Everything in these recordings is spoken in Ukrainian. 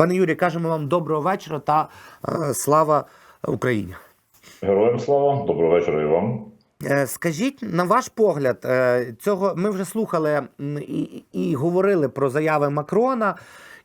Пане Юрі, кажемо вам доброго вечора та е, слава Україні. Героям слава, доброго вечора і вам. Е, Скажіть, на ваш погляд, е, цього ми вже слухали і, і говорили про заяви Макрона.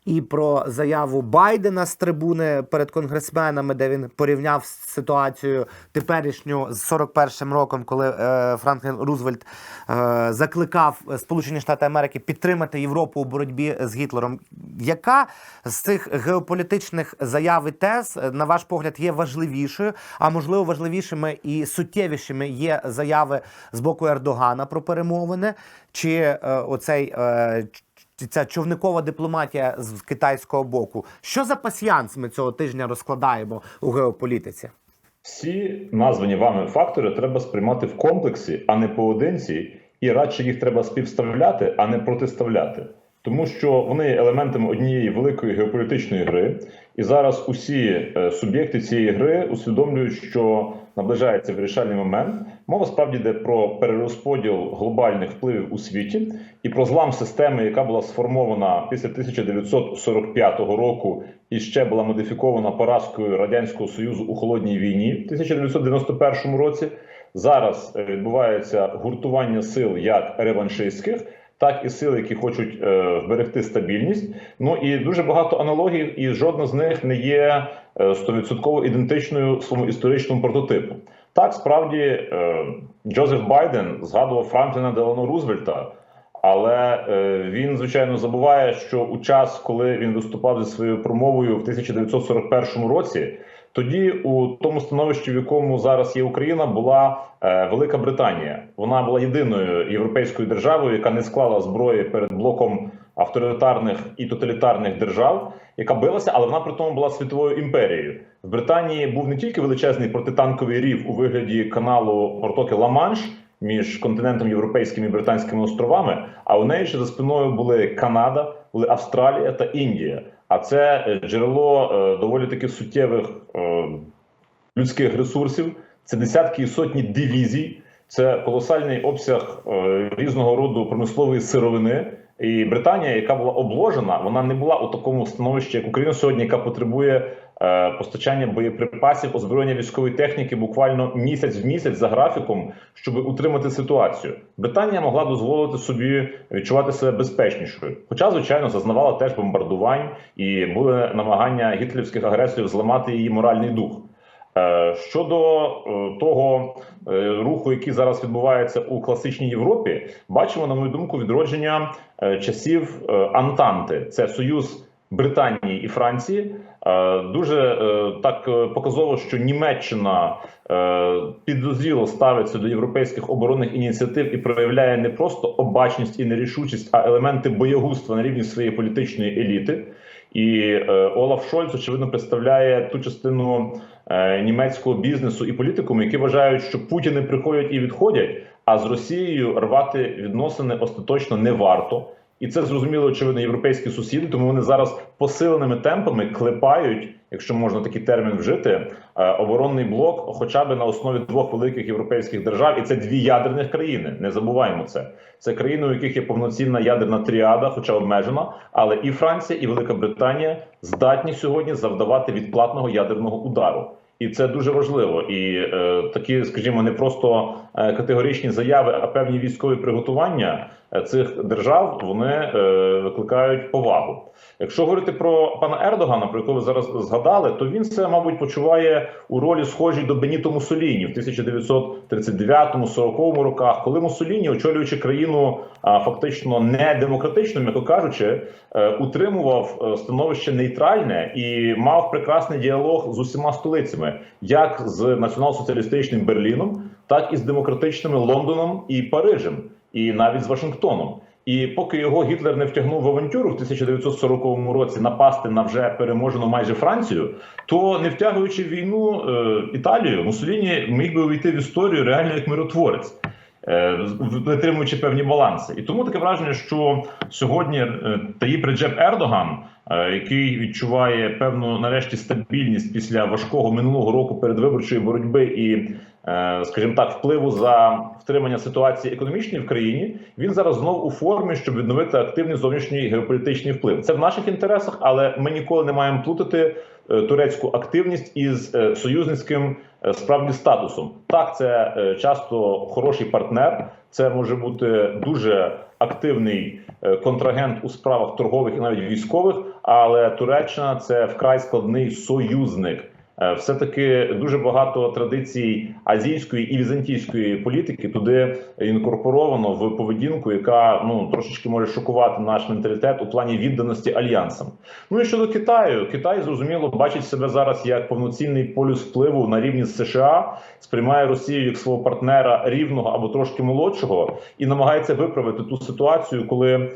І про заяву Байдена з трибуни перед конгресменами, де він порівняв ситуацію теперішню з 41-м роком, коли е, Франклін Рузвельт е, закликав Сполучені Штати Америки підтримати Європу у боротьбі з Гітлером. Яка з цих геополітичних заяв і тез, на ваш погляд, є важливішою? А можливо, важливішими і суттєвішими є заяви з боку Ердогана про перемовини, чи е, оцей е, ця човникова дипломатія з китайського боку. Що за пасіянс ми цього тижня розкладаємо у геополітиці? Всі названі вами фактори треба сприймати в комплексі, а не поодинці, і радше їх треба співставляти, а не протиставляти. Тому що вони є елементами однієї великої геополітичної гри, і зараз усі е, суб'єкти цієї гри усвідомлюють, що наближається вирішальний момент. Мова справді йде про перерозподіл глобальних впливів у світі і про злам системи, яка була сформована після 1945 року і ще була модифікована поразкою радянського союзу у холодній війні в 1991 році. Зараз е, відбувається гуртування сил як реваншистських так і сили, які хочуть е, вберегти стабільність. Ну і дуже багато аналогій, і жодна з них не є е, стовідсотково ідентичною своєму історичному прототипу. Так, справді е, Джозеф Байден згадував Франкліна Делано Рузвельта. Але е, він звичайно забуває, що у час, коли він виступав зі своєю промовою в 1941 році, тоді у тому становищі, в якому зараз є Україна, була е, Велика Британія. Вона була єдиною європейською державою, яка не склала зброї перед блоком авторитарних і тоталітарних держав, яка билася, але вона при тому була світовою імперією. В Британії був не тільки величезний протитанковий рів у вигляді каналу Портоки Ла-Манш між континентом європейським і британськими островами. А у неї ще за спиною були Канада, були Австралія та Індія. А це е, джерело е, доволі таки суттєвих е, людських ресурсів. Це десятки і сотні дивізій, це колосальний обсяг різного роду промислової сировини. І Британія, яка була обложена, вона не була у такому становищі, як Україна сьогодні, яка потребує е, постачання боєприпасів, озброєння військової техніки буквально місяць в місяць за графіком, щоб утримати ситуацію. Британія могла дозволити собі відчувати себе безпечнішою, хоча, звичайно, зазнавала теж бомбардувань і були намагання гітлерівських агресорів зламати її моральний дух. Е, Щодо е, того е, руху, який зараз відбувається у класичній Європі, бачимо, на мою думку, відродження часів Антанти. Це союз Британії і Франції. Дуже так показово, що Німеччина підозріло ставиться до європейських оборонних ініціатив і проявляє не просто обачність і нерішучість, а елементи боягузтва на рівні своєї політичної еліти. І е, Олаф Шольц, очевидно, представляє ту частину е, німецького бізнесу і політикуму, які вважають, що Путіни приходять і відходять, а з Росією рвати відносини остаточно не варто. І це зрозуміло, очевидно, європейські сусіди, тому вони зараз посиленими темпами клепають, якщо можна такий термін вжити, е, оборонний блок, хоча б на основі двох великих європейських держав, і це дві ядерних країни. Не забуваємо це. Це країни, у яких є повноцінна ядерна тріада, хоча обмежена, але і Франція, і Велика Британія здатні сьогодні завдавати відплатного ядерного удару. І це дуже важливо. І е, такі, скажімо, не просто е, категоричні заяви, а певні військові приготування цих держав вони е, викликають повагу. Якщо говорити про пана Ердогана, про якого ви зараз згадали, то він це, мабуть, почуває у ролі схожій до Беніто Муссоліні в 1939-40 роках, коли Муссоліні, очолюючи країну фактично не демократично, м'яко кажучи, е, утримував е, становище нейтральне і мав прекрасний діалог з усіма столицями, як з націонал-соціалістичним Берліном, так і з демократичними Лондоном і Парижем, і навіть з Вашингтоном. І поки його Гітлер не втягнув в авантюру в 1940 році напасти на вже переможену майже Францію, то не втягуючи війну е, Італію, Муссоліні міг би увійти в історію реально як миротворець. е, Витримуючи певні баланси, і тому таке враження, що сьогодні е, Таїп Реджеп Ердоган, е, який відчуває певну нарешті стабільність після важкого минулого року передвиборчої боротьби і скажімо так, впливу за втримання ситуації економічної в країні, він зараз знов у формі, щоб відновити активний зовнішній геополітичний вплив. Це в наших інтересах, але ми ніколи не маємо плутати е, турецьку активність із е, союзницьким е, справді статусом. Так, це е, часто хороший партнер, це може бути дуже активний е, контрагент у справах торгових і навіть військових. Але Туреччина це вкрай складний союзник. Е, Все-таки дуже багато традицій азійської і візантійської політики туди інкорпоровано в поведінку, яка ну трошечки може шокувати наш менталітет у плані відданості альянсам. Ну і щодо Китаю, Китай зрозуміло бачить себе зараз як повноцінний полюс впливу на рівні з США, сприймає Росію як свого партнера рівного або трошки молодшого, і намагається виправити ту ситуацію, коли е,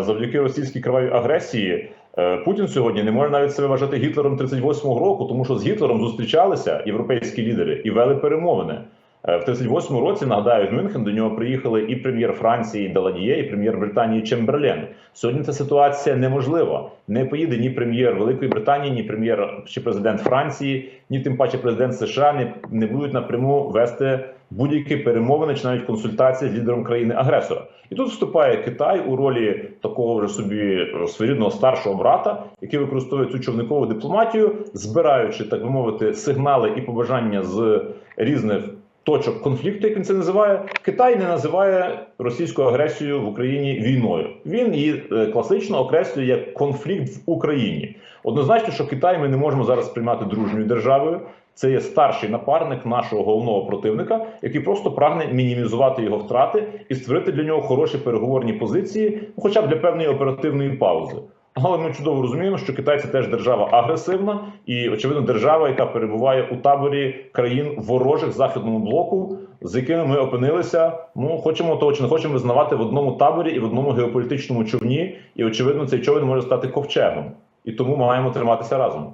завдяки російській кривавій агресії. Е, Путін сьогодні не може навіть себе вважати Гітлером 38-го року, тому що з Гітлером зустрічалися європейські лідери і вели перемовини. Е, В 38-му році нагадаю, в Мюнхен до нього приїхали і прем'єр Франції Даладіє, і прем'єр Британії Чемберлен. Сьогодні ця ситуація неможлива. Не поїде ні прем'єр Великої Британії, ні прем'єр чи президент Франції, ні тим паче президент США не, не будуть напряму вести будь-які перемовини чи навіть консультації з лідером країни-агресора. І тут вступає Китай у ролі такого вже собі е, своєрідного старшого брата, який використовує цю човникову дипломатію, збираючи, так би мовити, сигнали і побажання з різних точок конфлікту, як він це називає. Китай не називає російську агресію в Україні війною. Він її е, класично окреслює як конфлікт в Україні. Однозначно, що Китай ми не можемо зараз сприймати дружньою державою. Це є старший напарник нашого головного противника, який просто прагне мінімізувати його втрати і створити для нього хороші переговорні позиції, ну, хоча б для певної оперативної паузи. Але ми чудово розуміємо, що Китай це теж держава агресивна і, очевидно, держава, яка перебуває у таборі країн ворожих західному блоку, з якими ми опинилися. Ну хочемо того чи не хочемо визнавати в одному таборі і в одному геополітичному човні. І очевидно, цей човен може стати ковчегом, і тому маємо триматися разом.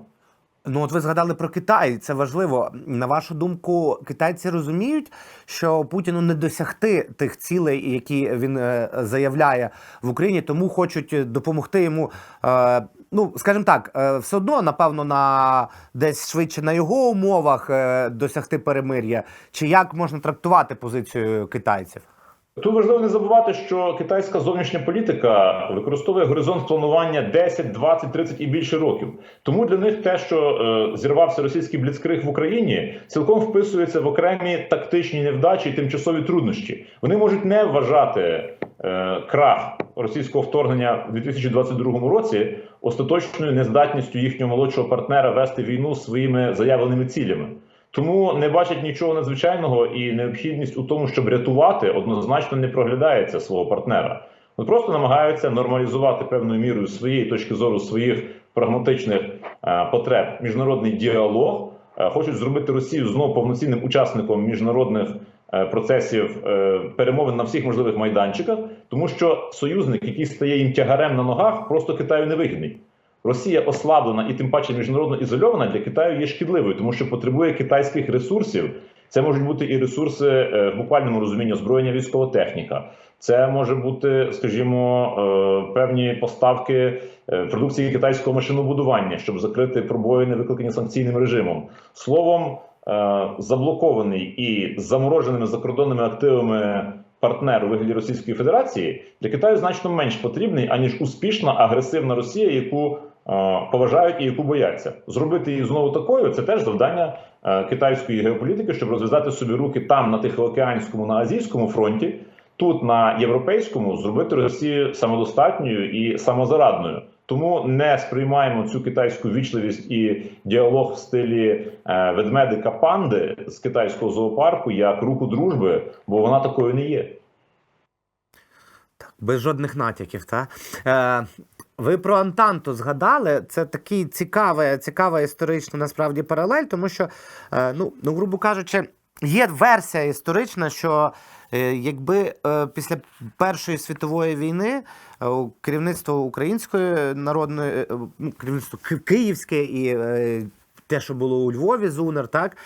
Ну, от ви згадали про Китай, це важливо. На вашу думку, китайці розуміють, що Путіну не досягти тих цілей, які він е, заявляє в Україні, тому хочуть допомогти йому. Е, ну, скажімо так, е, все одно, напевно, на десь швидше на його умовах досягти перемир'я. Чи як можна трактувати позицію китайців? Тут важливо не забувати, що китайська зовнішня політика використовує горизонт планування 10, 20, 30 і більше років. Тому для них те, що е, зірвався російський бліцкриг в Україні, цілком вписується в окремі тактичні невдачі і тимчасові труднощі. Вони можуть не вважати е, крах російського вторгнення в 2022 році остаточною нездатністю їхнього молодшого партнера вести війну своїми заявленими цілями. Тому не бачать нічого надзвичайного і необхідність у тому, щоб рятувати, однозначно не проглядається свого партнера. Вони просто намагаються нормалізувати певною мірою своєї точки зору своїх прагматичних е, потреб міжнародний діалог. Е, хочуть зробити Росію знову повноцінним учасником міжнародних е, процесів перемовин на всіх можливих майданчиках, тому що союзник, який стає їм тягарем на ногах, просто Китаю не вигідний. Росія ослаблена і тим паче міжнародно ізольована для Китаю є шкідливою, тому що потребує китайських ресурсів. Це можуть бути і ресурси е, в буквальному розумінні озброєння військова техніка. Це може бути, скажімо, е, певні поставки е, продукції китайського машинобудування, щоб закрити пробоїни, викликані санкційним режимом. Словом, заблокований і замороженими закордонними активами партнер у вигляді Російської Федерації для Китаю значно менш потрібний аніж успішна агресивна Росія, яку поважають і яку бояться. Зробити її знову такою це теж завдання китайської геополітики, щоб розв'язати собі руки там на Тихоокеанському, на азійському фронті. Тут на європейському зробити Росію самодостатньою і самозарадною. Тому не сприймаємо цю китайську вічливість і діалог в стилі е, ведмедика панди з китайського зоопарку як руку дружби, бо вона такою не є. Без жодних натяків, та? Е, ви про Антанту згадали. Це такий цікавий, цікава історична насправді паралель, тому що, е, ну, ну, грубо кажучи, є версія історична, що е, якби е, після Першої світової війни керівництво Української народної, ну, керівництво Київське і те, що було у Львові, ЗУНР, так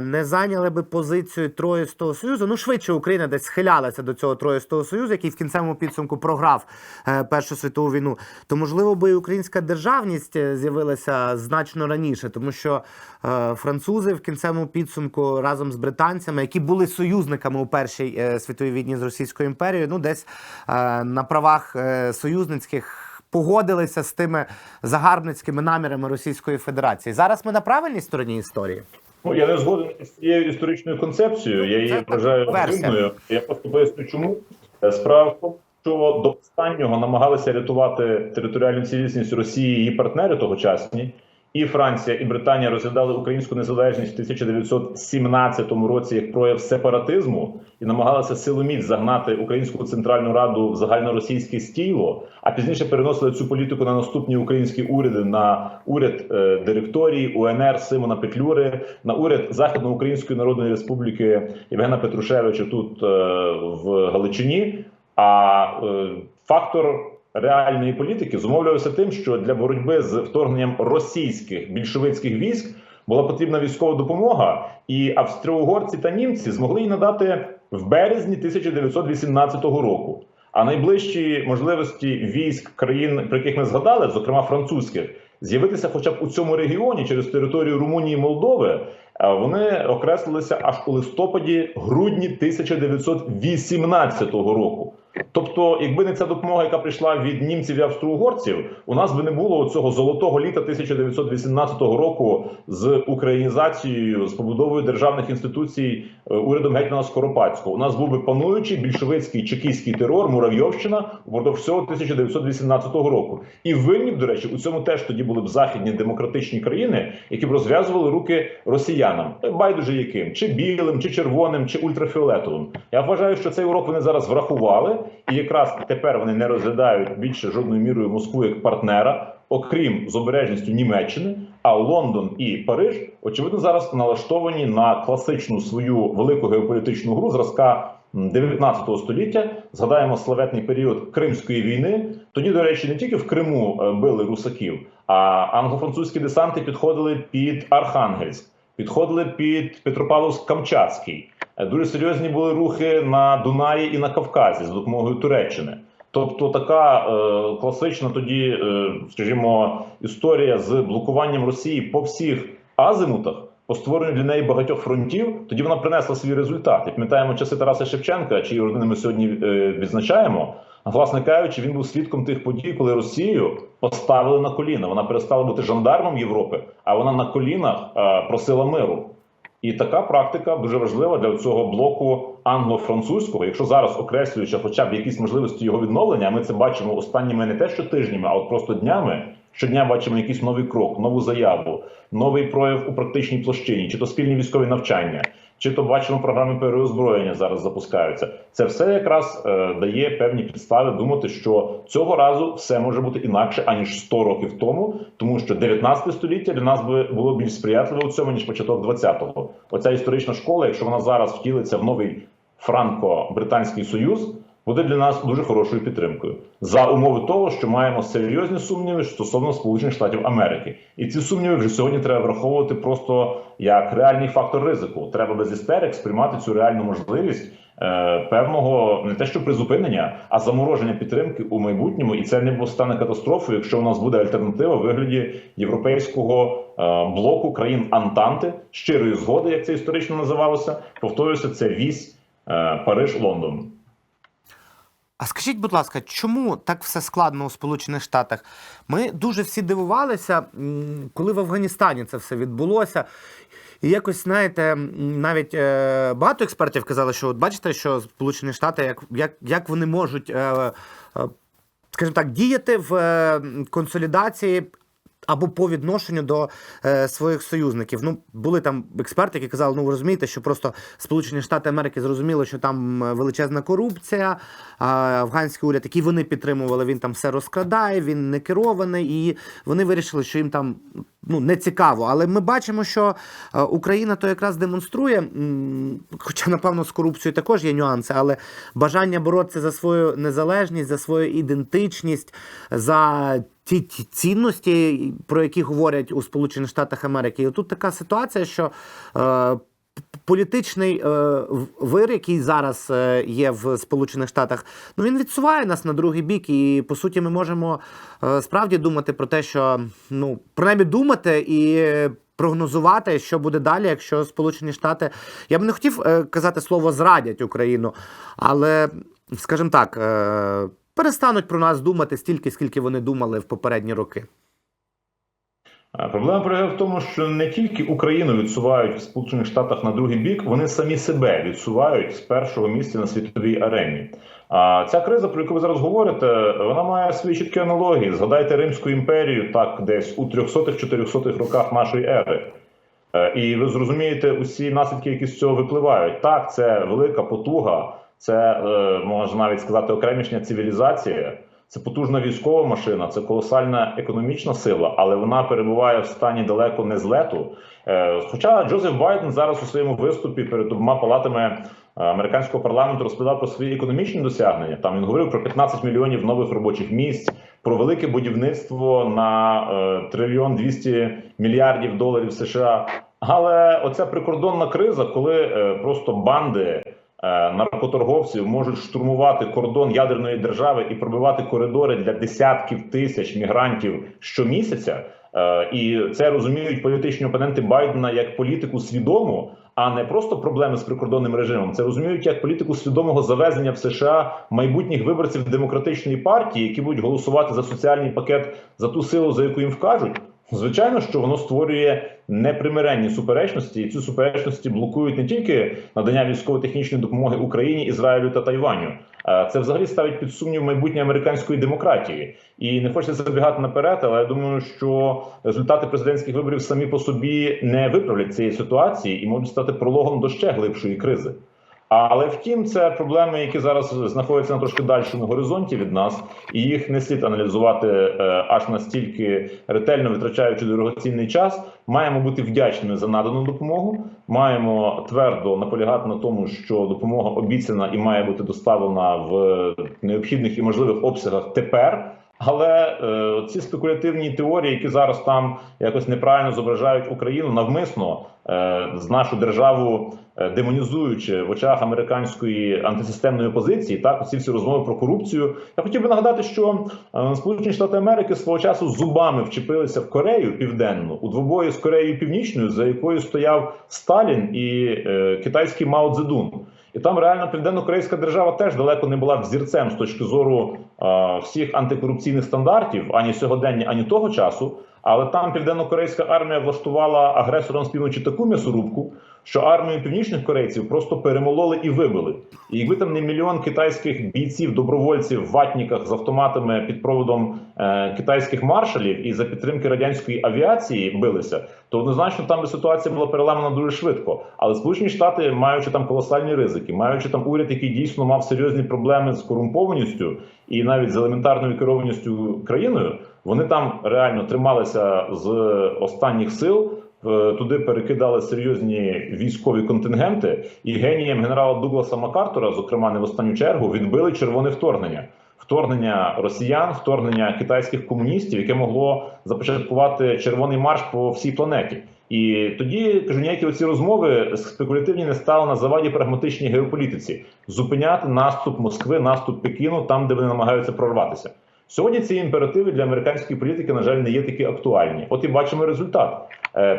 не зайняли би позицію Троїстого Союзу. Ну, швидше Україна десь схилялася до цього Троїстого Союзу, який в кінцевому підсумку програв е, Першу світову війну. То можливо би і українська державність е, з'явилася значно раніше, тому що е, французи в кінцевому підсумку разом з британцями, які були союзниками у Першій е, світовій війні з Російською імперією, ну десь е, на правах е, союзницьких. Погодилися з тими загарбницькими намірами Російської Федерації. Зараз ми на правильній стороні історії. Ну, я не згоден з цією історичною концепцією. Я її вважаю дивною. Я просто поясню, чому Е, справа в тому, що до останнього намагалися рятувати територіальну цілісність Росії і її партнери тогочасні. І Франція, і Британія розглядали українську незалежність в 1917 році як прояв сепаратизму і намагалися силоміць загнати Українську Центральну Раду в загальноросійське стіло, а пізніше переносили цю політику на наступні українські уряди на уряд е, директорії УНР Симона Петлюри, на уряд Західноукраїнської Народної Республіки Євгена Петрушевича тут е, в Галичині. А е, фактор реальної політики зумовлювався тим, що для боротьби з вторгненням російських більшовицьких військ була потрібна військова допомога, і австро-угорці та німці змогли її надати в березні 1918 року. А найближчі можливості військ країн, про яких ми згадали, зокрема французьких, з'явитися хоча б у цьому регіоні через територію Румунії і Молдови, вони окреслилися аж у листопаді-грудні 1918 року. Тобто, якби не ця допомога, яка прийшла від німців і австро-угорців, у нас би не було цього золотого літа 1918 року з українізацією, з побудовою державних інституцій е, урядом гетьмана Скоропадського. У нас був би пануючий більшовицький чекістський терор, Муравйовщина впродовж всього 1918 року. І винні, до речі, у цьому теж тоді були б західні демократичні країни, які б розв'язували руки росіянам, байдуже яким, чи білим, чи червоним, чи ультрафіолетовим. Я вважаю, що цей урок вони зараз врахували, і якраз тепер вони не розглядають більше жодною мірою Москву як партнера, окрім з обережністю Німеччини. А Лондон і Париж, очевидно, зараз налаштовані на класичну свою велику геополітичну гру зразка м, 19 століття. Згадаємо славетний період Кримської війни. Тоді, до речі, не тільки в Криму е, били русаків, а англо-французькі десанти підходили під Архангельськ, підходили під Петропавловськ-Камчатський. Е, Дуже серйозні були рухи на Дунаї і на Кавказі з допомогою Туреччини. Тобто така е, класична тоді, е, скажімо, історія з блокуванням Росії по всіх азимутах, по створенню для неї багатьох фронтів, тоді вона принесла свій результат. І пам'ятаємо часи Тараса Шевченка, чиї родини ми сьогодні е, відзначаємо. Власне кажучи, він був свідком тих подій, коли Росію поставили на коліна. Вона перестала бути жандармом Європи, а вона на колінах е, просила миру. І така практика дуже важлива для цього блоку англо-французького. Якщо зараз окреслюючи хоча б якісь можливості його відновлення, ми це бачимо останніми не те, що тижнями, а от просто днями. Щодня бачимо якийсь новий крок, нову заяву, новий прояв у практичній площині, чи то спільні військові навчання, чи то бачимо програми переозброєння зараз запускаються. Це все якраз е, дає певні підстави думати, що цього разу все може бути інакше аніж 100 років тому, тому що 19 століття для нас би було більш сприятливе у цьому ніж початок 20-го. Оця історична школа, якщо вона зараз втілиться в новий франко-британський союз. Буде для нас дуже хорошою підтримкою за умови того, що маємо серйозні сумніви стосовно Сполучених Штатів Америки, і ці сумніви вже сьогодні треба враховувати просто як реальний фактор ризику. Треба без істерик сприймати цю реальну можливість е, певного не те, що призупинення, а замороження підтримки у майбутньому, і це не стане катастрофою, якщо у нас буде альтернатива в вигляді європейського е, блоку країн Антанти, щирої згоди, як це історично називалося. Повторюся, це вісь е, Париж-Лондон. А скажіть, будь ласка, чому так все складно у Сполучених Штатах? Ми дуже всі дивувалися, коли в Афганістані це все відбулося. І якось, знаєте, навіть е, багато експертів казали, що от бачите, що Сполучені Штати, як, як, як вони можуть, е, е, скажімо так, діяти в консолідації. Або по відношенню до е, своїх союзників. Ну, були там експерти, які казали, ну ви розумієте, що просто Сполучені Штати Америки зрозуміли, що там е, величезна корупція, афганський уряд, який вони підтримували, він там все розкрадає, він не керований, і вони вирішили, що їм там ну, не цікаво. Але ми бачимо, що е, Україна то якраз демонструє, хоча, напевно, з корупцією також є нюанси, але бажання боротися за свою незалежність, за свою ідентичність, за ті, ті цінності, про які говорять у Сполучених Штатах Америки. І тут така ситуація, що е, політичний е, вир, який зараз е, є в Сполучених Штатах, ну він відсуває нас на другий бік. І по суті, ми можемо е, справді думати про те, що ну принаймні думати і. Прогнозувати, що буде далі, якщо Сполучені Штати, я б не хотів е, казати слово зрадять Україну, але, скажімо так, е, перестануть про нас думати стільки, скільки вони думали в попередні роки. Проблема полягає в тому, що не тільки Україну відсувають в Сполучених Штатах на другий бік, вони самі себе відсувають з першого місця на світовій арені. А ця криза, про яку ви зараз говорите, вона має свої чіткі аналогії. Згадайте Римську імперію, так десь у 300-400 роках нашої ери. Е, І ви зрозумієте усі наслідки, які з цього випливають. Так, це велика потуга, це е, можна навіть сказати окремішня цивілізація. Це потужна військова машина, це колосальна економічна сила, але вона перебуває в стані далеко не злету. Е, Хоча Джозеф Байден зараз у своєму виступі перед обома палатами е, американського парламенту розповідав про свої економічні досягнення. Там він говорив про 15 мільйонів нових робочих місць, про велике будівництво на трильйон 200 мільярдів доларів США. Але оця прикордонна криза, коли просто банди наркоторговців можуть штурмувати кордон ядерної держави і пробивати коридори для десятків тисяч мігрантів щомісяця. Е, І це розуміють політичні опоненти Байдена як політику свідому, а не просто проблеми з прикордонним режимом. Це розуміють як політику свідомого завезення в США майбутніх виборців демократичної партії, які будуть голосувати за соціальний пакет за ту силу, за яку їм вкажуть. Звичайно, що воно створює непримиренні суперечності, і ці суперечності блокують не тільки надання військово-технічної допомоги Україні, Ізраїлю та Тайваню. Е, Це взагалі ставить під сумнів майбутнє американської демократії. І не хочеться забігати наперед, але я думаю, що результати президентських виборів самі по собі не виправлять цієї ситуації і можуть стати прологом до ще глибшої кризи. Але втім, це проблеми, які зараз знаходяться на трошки дальшому горизонті від нас, і їх не слід аналізувати е, аж настільки ретельно витрачаючи дорогоцінний час. Маємо бути вдячними за надану допомогу. Маємо твердо наполягати на тому, що допомога обіцяна і має бути доставлена в необхідних і можливих обсягах тепер. Але е, ці спекулятивні теорії, які зараз там якось неправильно зображають Україну, навмисно е, з нашу державу е, демонізуючи в очах американської антисистемної опозиції, так ці всі розмови про корупцію. Я хотів би нагадати, що е, Сполучені Штати Америки свого часу зубами вчепилися в Корею Південну у двобої з Кореєю Північною, за якою стояв Сталін і е, китайський Мао Цзедун. І там реально південно-корейська держава теж далеко не була взірцем з точки зору е, всіх антикорупційних стандартів ані сьогодення, ані того часу. Але там південно-корейська армія влаштувала агресорам з півночі таку м'ясорубку, що армію північних корейців просто перемололи і вибили. І якби там не мільйон китайських бійців, добровольців в ватніках з автоматами під проводом е, китайських маршалів і за підтримки радянської авіації билися, то однозначно там би ситуація була переламана дуже швидко. Але Сполучені Штати, маючи там колосальні ризики, маючи там уряд, який дійсно мав серйозні проблеми з корумпованістю і навіть з елементарною керованістю країною, вони там реально трималися з останніх сил. Е, Туди перекидали серйозні військові контингенти, і генієм генерала Дугласа Макартура, зокрема не в останню чергу, відбили червоне вторгнення. Вторгнення росіян, вторгнення китайських комуністів, яке могло започаткувати червоний марш по всій планеті. І тоді кажу, ніякі оці розмови спекулятивні не стали на заваді прагматичній геополітиці зупиняти наступ Москви, наступ Пекіну там, де вони намагаються прорватися. Сьогодні ці імперативи для американської політики, на жаль, не є такі актуальні. От і бачимо результат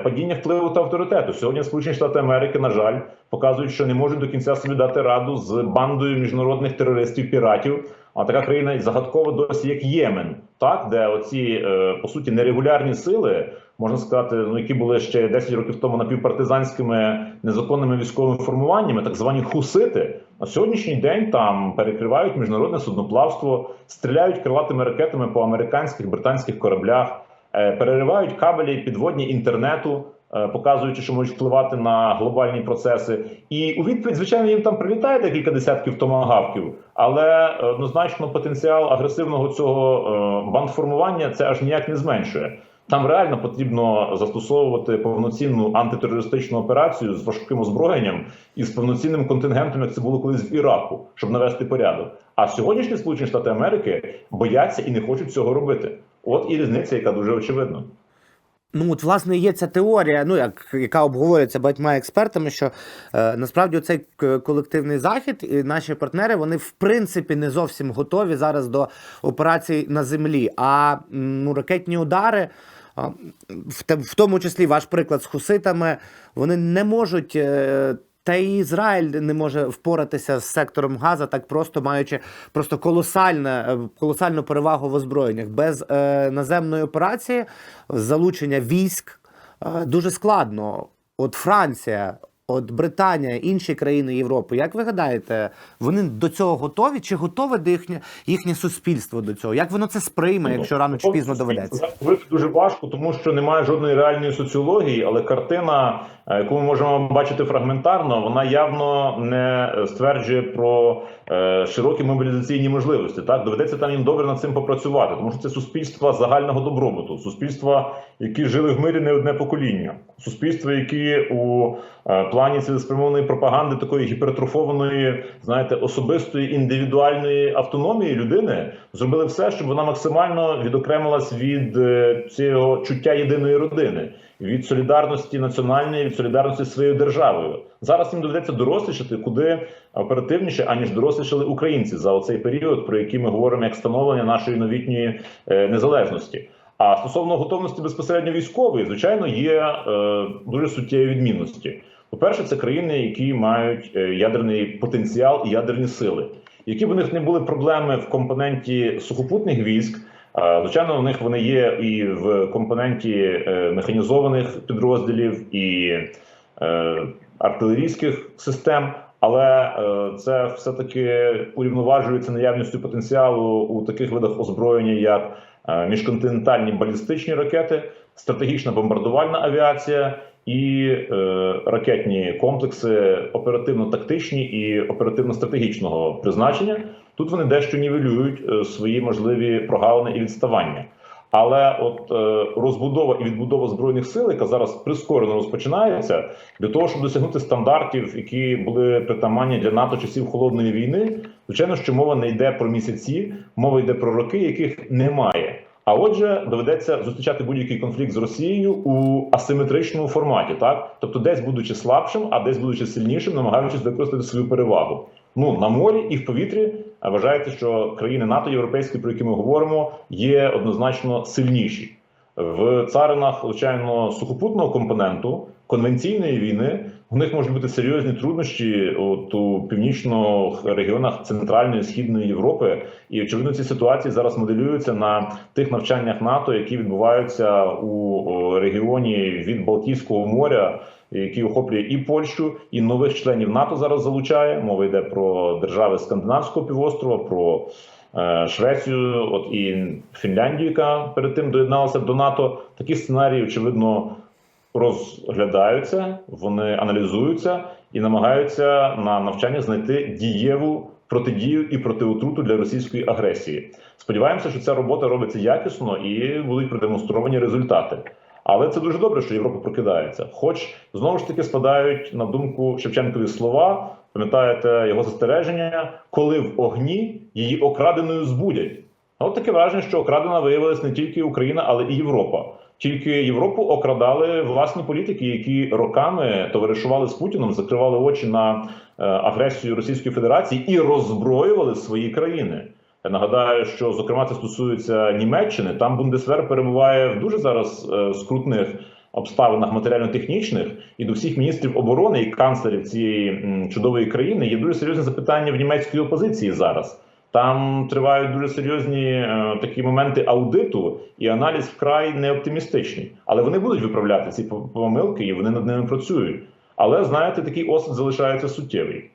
падіння впливу та авторитету. Сьогодні Сполучені Штати Америки, на жаль, показують, що не можуть до кінця собі дати раду з бандою міжнародних терористів піратів. А така країна загадкова досі, як Ємен, так де оці е, по суті нерегулярні сили. Можна сказати, ну які були ще 10 років тому напівпартизанськими незаконними військовими формуваннями, так звані хусити. На сьогоднішній день там перекривають міжнародне судноплавство, стріляють крилатими ракетами по американських британських кораблях, е, переривають кабелі підводні інтернету, е, показуючи, що можуть впливати на глобальні процеси. І у відповідь, звичайно, їм там прилітає декілька десятків томагавків, але е, однозначно потенціал агресивного цього е, бандформування це аж ніяк не зменшує. Там реально потрібно застосовувати повноцінну антитерористичну операцію з важким озброєнням і з повноцінним контингентом, як це було колись в Іраку, щоб навести порядок. А сьогоднішні Сполучені Штати Америки бояться і не хочуть цього робити. От і різниця, яка дуже очевидна. Ну, от, власне, є ця теорія, ну, як, яка обговорюється багатьма експертами, що е, насправді цей колективний захід і наші партнери вони в принципі не зовсім готові зараз до операцій на землі. А ну, ракетні удари, в, в тому числі ваш приклад з хуситами, вони не можуть. Е, та і Ізраїль не може впоратися з сектором Газа, так просто маючи просто колосальне, е, колосальну перевагу в озброєннях. Без е, наземної операції, залучення військ е, дуже складно. От Франція, от Британія, інші країни Європи. Як ви гадаєте, вони до цього готові? Чи готове до їхнє, їхнє суспільство до цього? Як воно це сприйме, якщо рано чи пізно доведеться? Дуже важко, тому що немає жодної реальної соціології, але картина, е, яку ми можемо бачити фрагментарно, вона явно не стверджує про е, широкі мобілізаційні можливості. Так доведеться там їм добре над цим попрацювати, тому що це суспільства загального добробуту, суспільства, які жили в мирі не одне покоління, суспільства, які у плані цілеспрямованої пропаганди такої гіпертрофованої, знаєте, особистої індивідуальної автономії людини зробили все, щоб вона максимально відокремилась від е, цього чуття єдиної родини, від солідарності національної, від солідарності зі своєю державою. Зараз їм доведеться дорослішати куди оперативніше, аніж дорослішали українці за оцей період, про який ми говоримо як становлення нашої новітньої е, незалежності. А стосовно готовності безпосередньо військової, звичайно, є е, дуже суттєві відмінності. По-перше, це країни, які мають е, ядерний потенціал і ядерні сили. Які б у них не були проблеми в компоненті сухопутних військ, звичайно, у них вони є і в компоненті е, механізованих підрозділів і е, артилерійських систем. Але це все-таки урівноважується наявністю потенціалу у таких видах озброєння, як міжконтинентальні балістичні ракети, стратегічна бомбардувальна авіація і е, ракетні комплекси оперативно-тактичні і оперативно-стратегічного призначення. Тут вони дещо нівелюють е, свої можливі прогалини і відставання. Але от е, розбудова і відбудова збройних сил, яка зараз прискорено розпочинається, для того, щоб досягнути стандартів, які були притаманні для НАТО часів холодної війни, звичайно, що мова не йде про місяці, мова йде про роки, яких немає. А отже, доведеться зустрічати будь-який конфлікт з Росією у асиметричному форматі, так тобто, десь будучи слабшим, а десь будучи сильнішим, намагаючись використати свою перевагу. Ну на морі і в повітрі вважається, що країни НАТО європейські, про які ми говоримо, є однозначно сильніші в царинах, звичайно, сухопутного компоненту конвенційної війни. У них можуть бути серйозні труднощі от у північних регіонах Центральної Східної Європи, і очевидно, ці ситуації зараз моделюються на тих навчаннях НАТО, які відбуваються у регіоні від Балтійського моря, який охоплює і Польщу, і нових членів НАТО зараз залучає. Мова йде про держави Скандинавського півострова, про Швецію, от і Фінляндію, яка перед тим доєдналася до НАТО. Такі сценарії, очевидно, розглядаються, вони аналізуються і намагаються на навчання знайти дієву протидію і протиотруту для російської агресії. Сподіваємося, що ця робота робиться якісно і будуть продемонстровані результати. Але це дуже добре, що Європа прокидається. Хоч знову ж таки спадають на думку Шевченкові слова, пам'ятаєте його застереження, коли в огні її окраденою збудять. От таке враження, що окрадена виявилась не тільки Україна, але і Європа. Тільки Європу окрадали власні політики, які роками товаришували з Путіном, закривали очі на е, агресію Російської Федерації і роззброювали свої країни. Я нагадаю, що зокрема це стосується Німеччини. Там Бундесвер перебуває в дуже зараз е, скрутних обставинах матеріально-технічних, і до всіх міністрів оборони і канцлерів цієї чудової країни є дуже серйозні запитання в німецької опозиції зараз. Там тривають дуже серйозні е, такі моменти аудиту, і аналіз вкрай не оптимістичний. Але вони будуть виправляти ці помилки, і вони над ними працюють. Але знаєте, такий осад залишається суттєвий.